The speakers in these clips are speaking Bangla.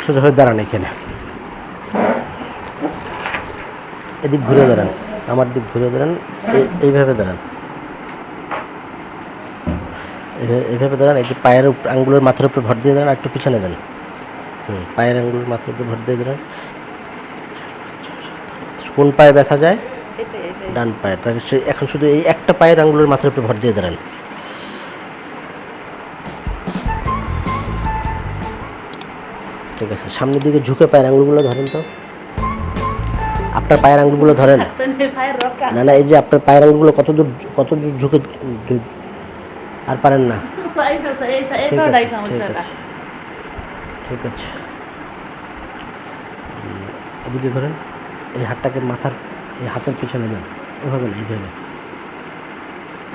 সোজা হয়ে দাঁড়ান এখানে। এদিক ঘুরে দাঁড়ান আমার দিক ঘুরে দাঁড়ান এই- এইভাবে দাঁড়ান। এইভাবে- দাঁড়ান এই যে পায়ের আঙ্গুলের মাথার উপরে ভর দিয়ে দাঁড়ান একটু পিছনে দেন হুম পায়ের আঙ্গুলের মাথার উপরে ভর দিয়ে দাঁড়ান। কোন পায়ে ব্যথা যায়? ডান পায়ে। তাহলে এখন শুধু এই একটা পায়ের আঙ্গুলের মাথার উপরে ভর দিয়ে দাঁড়ান। ঠিক আছে। সামনের দিকে ঝুঁকে পায়ের আঙুলগুলো ধরেন তো। আপনার পায়ের আঙুলগুলো ধরেন। না না এই যে আপনার পায়ের আঙ্গুলগুলো কত দূর কত দূর ঝুঁকে আর পারেন না। ঠিক আছে, ঠিক আছে। এদিকে করেন এই হাতটাকে মাথার এই হাতের পিছনে দেন। এভাবে না এইভাবে।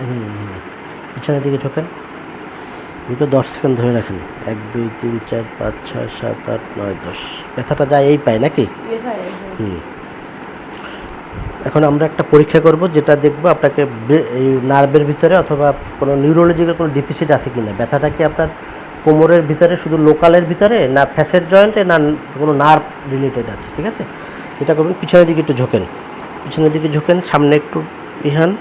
এইভাবে, এইভাবে। পিছনের দিকে ঝোঁকেন। দুটো দশ সেকেন্ড ধরে রাখেন। এক দুই তিন চার পাঁচ ছয় সাত আট নয় দশ। ব্যথাটা যায় এই পায় নাকি? হুম। এখন আমরা একটা পরীক্ষা করব যেটা দেখব আপনাকে এই নার্ভের ভিতরে অথবা কোনো নিউরোলজিক্যাল কোনো ডিফিসিট আছে কি না ব্যথাটা কি আপনার কোমরের ভিতরে শুধু লোকালের ভিতরে না ফ্যাসের জয়েন্টে না কোনো নার্ভ রিলেটেড আছে ঠিক আছে? এটা করবেন পিছনের দিকে একটু ঝোঁকেন। পিছনের দিকে ঝোঁকেন সামনে একটু ইহান।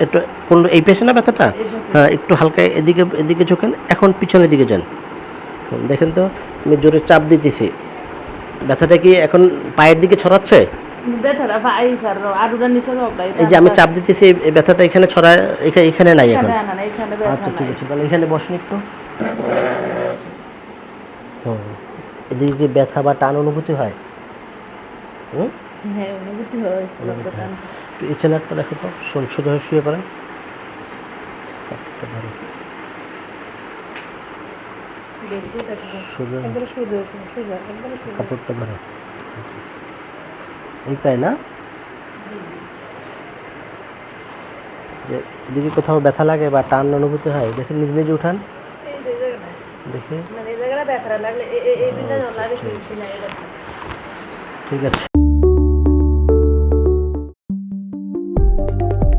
একটু কোন এই পেশে না ব্যথাটা? হ্যাঁ একটু হালকা এদিকে এদিকে ঝোঁকেন এখন পিছনের দিকে যান। দেখেন তো আমি জোরে চাপ দিতেছি। ব্যথাটা কি এখন পায়ের দিকে ছড়াচ্ছে? এই যে আমি চাপ দিতেছি এই- ব্যথাটা এখানে ছড়ায় এখা- এখানে নাই এখন আচ্ছা ঠিক আছে তাহলে এখানে বসেন একটু। হুম এদিকে ব্যথা বা টান অনুভূতি হয়? হুম? হ্যাঁ অনুভূতি হয়। অনুভূতি হয়। একটু এই চেনারটা দেখো তো সোজা হয়ে শুয়ে পড়েন ধরো। কাপড়টা ধরো। এই পায় না? যে এদিকে কোথাও ব্যথা লাগে বা টান অনুভূতি হয় দেখে নিজে নিজে উঠান। এই যে জায়গাটা দেখে। মানে এই you